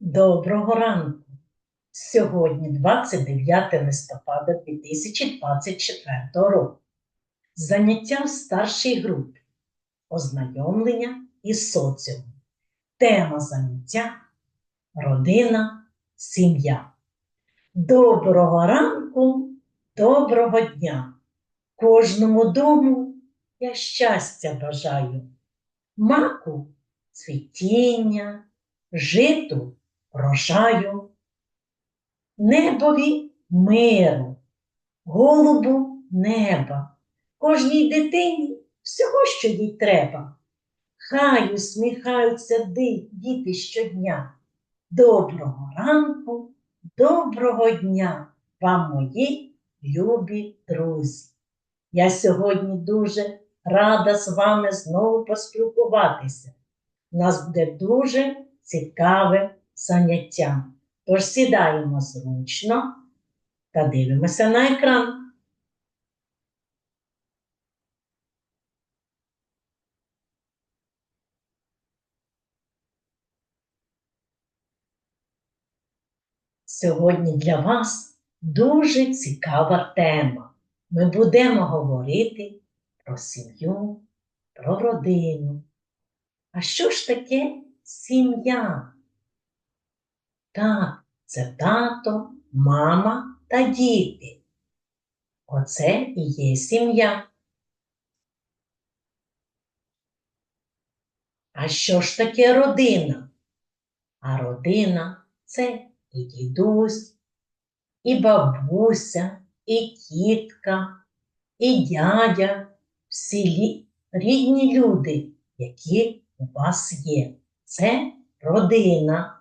Доброго ранку! Сьогодні 29 листопада 2024 року. Заняття в старшій групі. Ознайомлення із соціумом. Тема заняття родина, сім'я. Доброго ранку, доброго дня! Кожному дому я щастя бажаю. Маку цвітіння, житу рожаю, небові миру, голубу неба, кожній дитині всього, що їй треба. Хай усміхаються діти щодня. Доброго ранку, доброго дня вам, мої любі друзі. Я сьогодні дуже рада з вами знову поспілкуватися. У нас буде дуже цікаве заняття. Тож сідаємо зручно та дивимося на екран. Сьогодні для вас дуже цікава тема. Ми будемо говорити про сім'ю, про родину. А що ж таке сім'я? Так, це тато, мама та діти. Оце і є сім'я. А що ж таке родина? А родина це і дідусь, і бабуся, і тітка, і дядя, всі рідні люди, які у вас є. Це родина.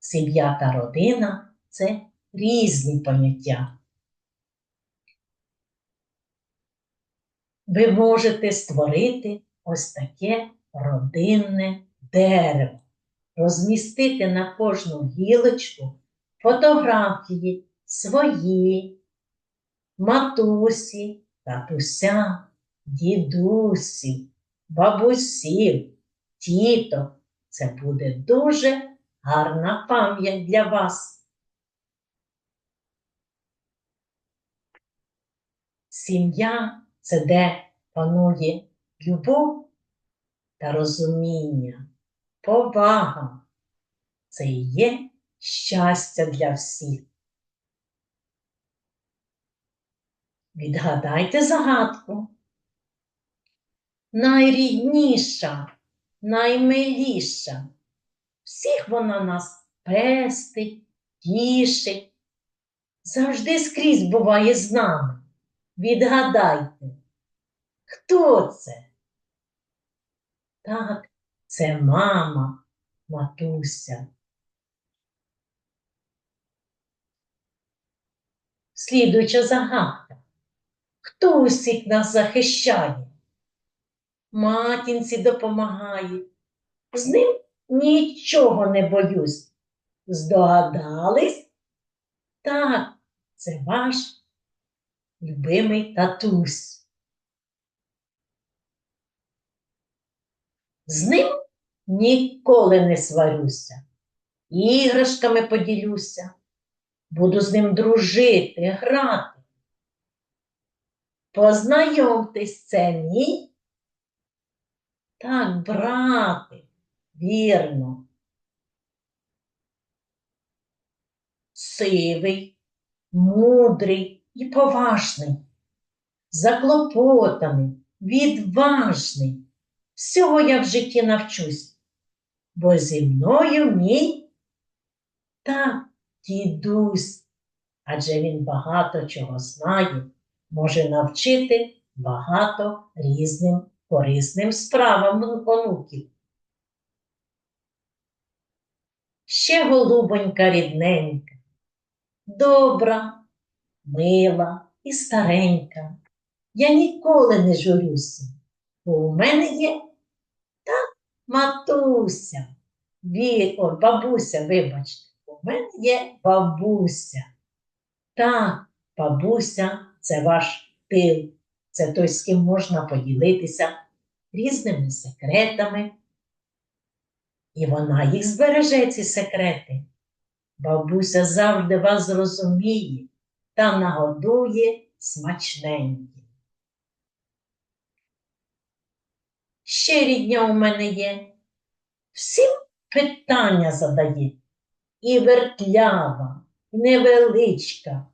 Сім'я та родина це різні поняття. Ви можете створити ось таке родинне дерево, розмістити на кожну гілочку фотографії свої, матусі, татуся, дідусі, бабусів, тіток. Це буде дуже гарна пам'ять для вас. Сім'я це де панує любов та розуміння, повага. Це і є щастя для всіх. Відгадайте загадку. Найрідніша, наймиліша. Всіх вона нас пестить, тішить. Завжди скрізь буває з нами. Відгадайте, хто це? Так, це мама, матуся. Слідуюча загадка. Хто усіх нас захищає? Матінці допомагає. З ним нічого не боюсь. Здогадались? Так, це ваш любимий татусь. З ним ніколи не сварюся, іграшками поділюся, буду з ним дружити, грати. Познайомтесь, це мій. Так, брати, вірно. Сивий, мудрий і поважний, заклопотаний, відважний. Всього я в житті навчусь, бо зі мною мій та дідусь, адже він багато чого знає, може навчити багато різним корисним справам онуків. Ще голубонька рідненька, добра, мила і старенька. Я ніколи не журюся, бо у мене є та матуся, Ві... О, бабуся, вибачте, у мене є бабуся. Так, бабуся це ваш тил, це той, з ким можна поділитися різними секретами, І вона їх збереже, ці секрети. Бабуся завжди вас зрозуміє та нагодує смачненьким. Ще рідня у мене є. Всім питання задає. І вертлява, і невеличка.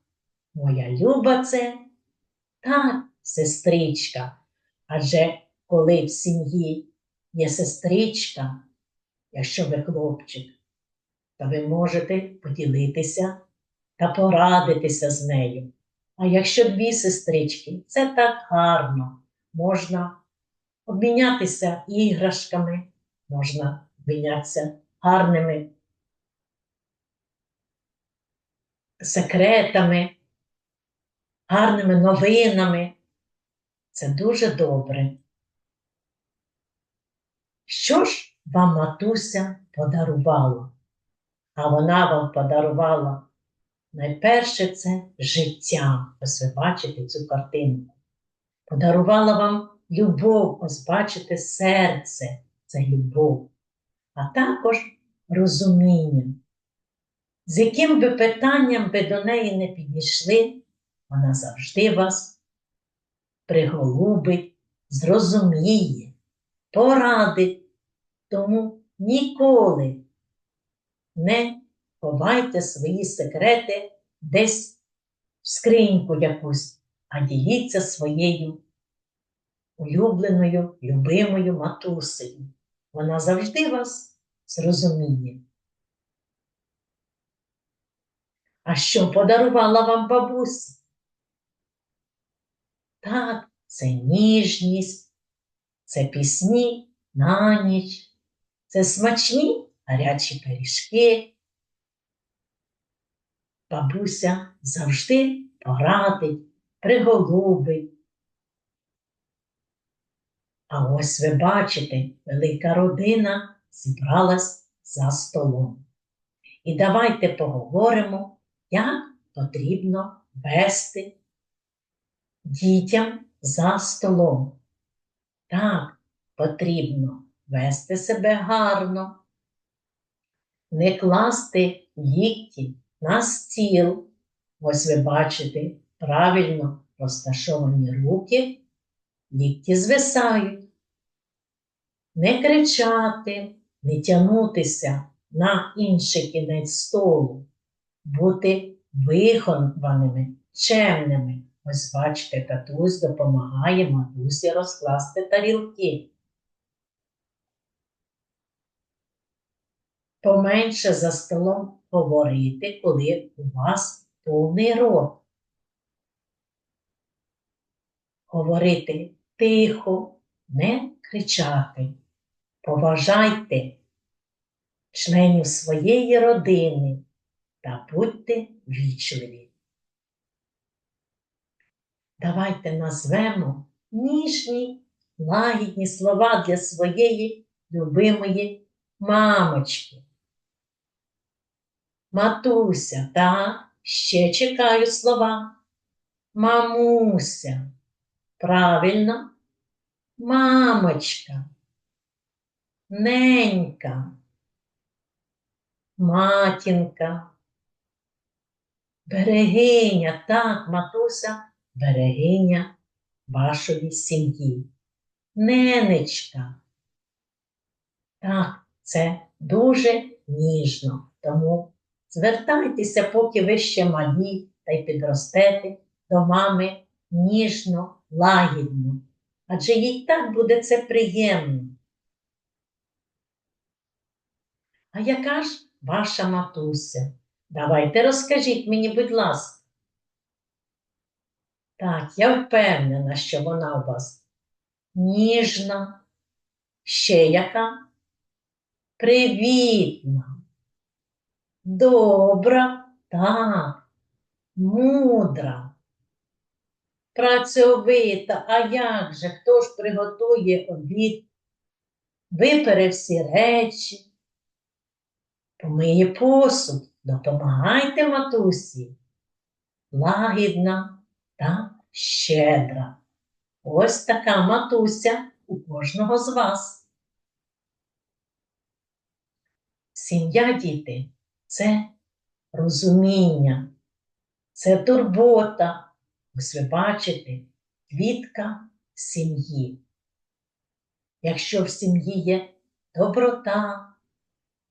Моя люба це так, сестричка. Адже коли в сім'ї є сестричка, якщо ви хлопчик, то ви можете поділитися та порадитися з нею. А якщо дві сестрички, це так гарно. Можна обмінятися іграшками, можна обмінятися гарними секретами, гарними новинами. Це дуже добре. Що ж вам матуся подарувала? А вона вам подарувала найперше це життя. Ось ви бачите цю картинку. Подарувала вам любов, ось бачите, серце це любов, а також розуміння. З яким би питанням ви до неї не підійшли, вона завжди вас приголубить, зрозуміє, порадить. Тому ніколи не ховайте свої секрети десь в скриньку якусь, а діліться своєю улюбленою, любимою матусею. Вона завжди вас зрозуміє. А що подарувала вам бабуся? Так, це ніжність, це пісні на ніч, це смачні гарячі пиріжки. Бабуся завжди порадить, приголубить. А ось ви бачите, велика родина зібралась за столом. І давайте поговоримо, як потрібно вести дітям за столом. Так, потрібно вести себе гарно, не класти лікті на стіл. Ось ви бачите правильно розташовані руки, лікті звисають. Не кричати, не тягнутися на інший кінець столу, бути вихованими, чемними. Ось бачите, татусь допомагає матусі розкласти тарілки. Поменше за столом говорити, коли у вас повний рот. Говорити тихо, не кричати. Поважайте членів своєї родини та будьте вічливі. Давайте назвемо ніжні, лагідні слова для своєї любимої мамочки. Матуся, та ще чекаю слова. Мамуся. Правильно, мамочка, ненька, матінка, берегиня, так, матуся, берегиня вашої сім'ї. Ненечка. Так, це дуже ніжно, тому звертайтеся, поки ви ще малі та й підростете до мами ніжно, лагідно, адже їй так буде це приємно. А яка ж ваша матуся? Давайте розкажіть мені, будь ласка. Так, я впевнена, що вона у вас ніжна, ще яка привітна, добра, так, мудра, працьовита, а як же, хто ж приготує обід, випере всі речі, помиє посуд, допомагайте матусі, лагідна та щедра. Ось така матуся у кожного з вас. Сім'я, діти, це розуміння, це турбота. Ось ви бачите, квітка сім'ї. Якщо в сім'ї є доброта,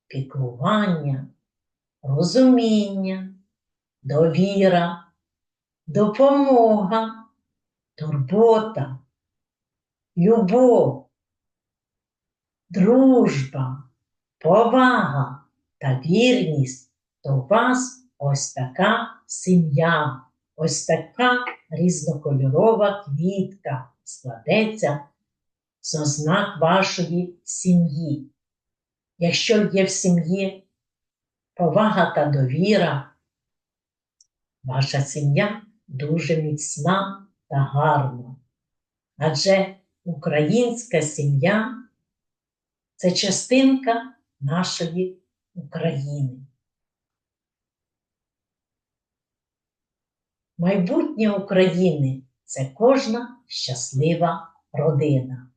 піклування, розуміння, довіра, допомога, турбота, любов, дружба, повага та вірність, то у вас ось така сім'я, ось така різнокольорова квітка складеться з ознак вашої сім'ї. Якщо є в сім'ї повага та довіра, ваша сім'я дуже міцна та гарна. Адже українська сім'я це частинка нашої України. Майбутнє України це кожна щаслива родина.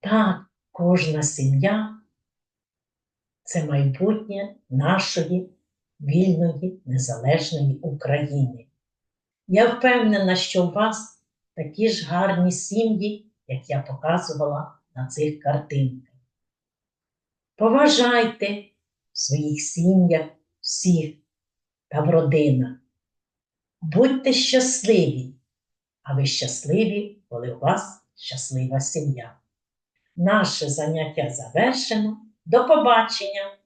Так, кожна сім'я це майбутнє нашої вільної незалежної України. Я впевнена, що у вас такі ж гарні сім'ї, як я показувала на цих картинках. Поважайте в своїх сім'ях всіх та в родинах. Будьте щасливі, а ви щасливі, коли у вас щаслива сім'я. Наше заняття завершено. До побачення!